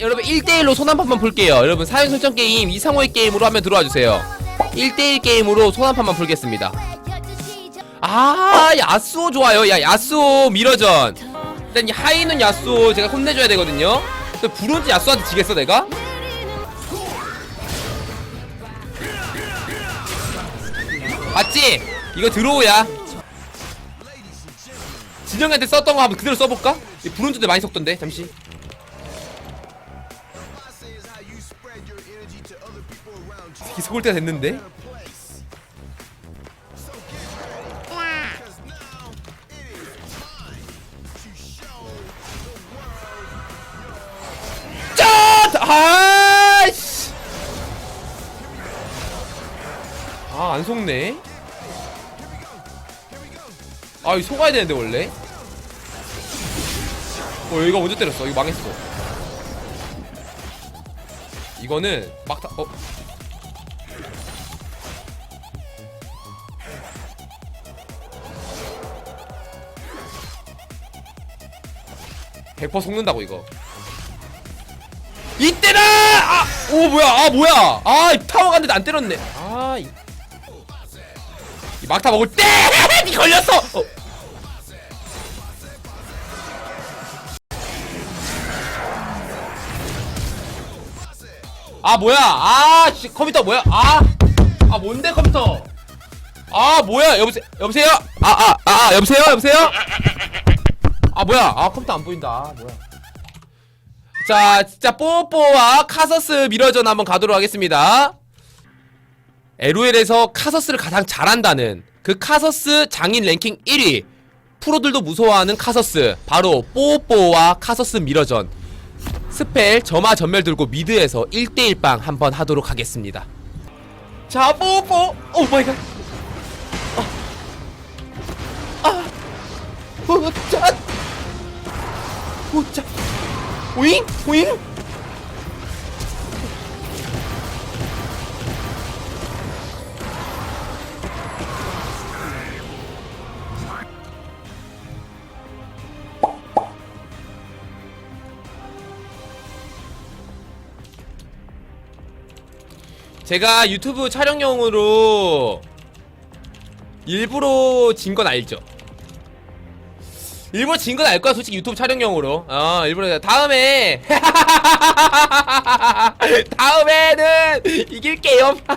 여러분 1대1로 손한 판만 볼게요. 여러분 사연 설정 게임 이상호의 게임으로 한번 들어와 주세요. 1대1 게임으로 손 한 판만 풀겠습니다. 아 야스오 좋아요. 야 야스오 미러전. 일단 이 하이는 야스오 제가 혼내줘야 되거든요. 근데 브론즈 야스오한테 지겠어 내가? 봤지? 이거 드로우야. 진영한테 썼던 거 한번 그대로 써볼까? 이 브론즈도 많이 섞던데 잠시 이 속을 때가 됐는데? 짠! 아이씨! 아, 안 속네. 아, 이거 속아야 되는데, 원래. 어, 여기가 먼저 때렸어. 이거 망했어. 이거는 막타, 어. 100% 속는다고 이거 이때다! 아! 오 뭐야 아 뭐야 아 타워 갔는데 안 때렸네 아 이, 이 막타 먹을 때 니 걸렸어 어. 아 뭐야? 아씨 컴퓨터 뭐야? 아아 뭔데 컴퓨터? 아 뭐야? 여보세요 여보세요? 아아 아 여보세요? 여보세요? 아 뭐야? 아 컴퓨터 안 보인다. 아, 뭐야? 자 진짜 뽀뽀와 카서스 미러전 한번 가도록 하겠습니다. LOL에서 카서스를 가장 잘한다는 그 카서스 장인 랭킹 1위. 프로들도 무서워하는 카서스. 바로 뽀뽀와 카서스 미러전 스펠 점화 전멸 들고 미드에서 1대1 빵 한번 하도록 하겠습니다 자 뽀뽀 오 마이 갓 아. 아. 오, 짠! 오, 짠! 오잉? 오잉? 제가 유튜브 촬영용으로 일부러 진 건 알죠? 일부러 진 건 알 거야 솔직히 유튜브 촬영용으로 어 일부러 다음에 다음에는 이길게요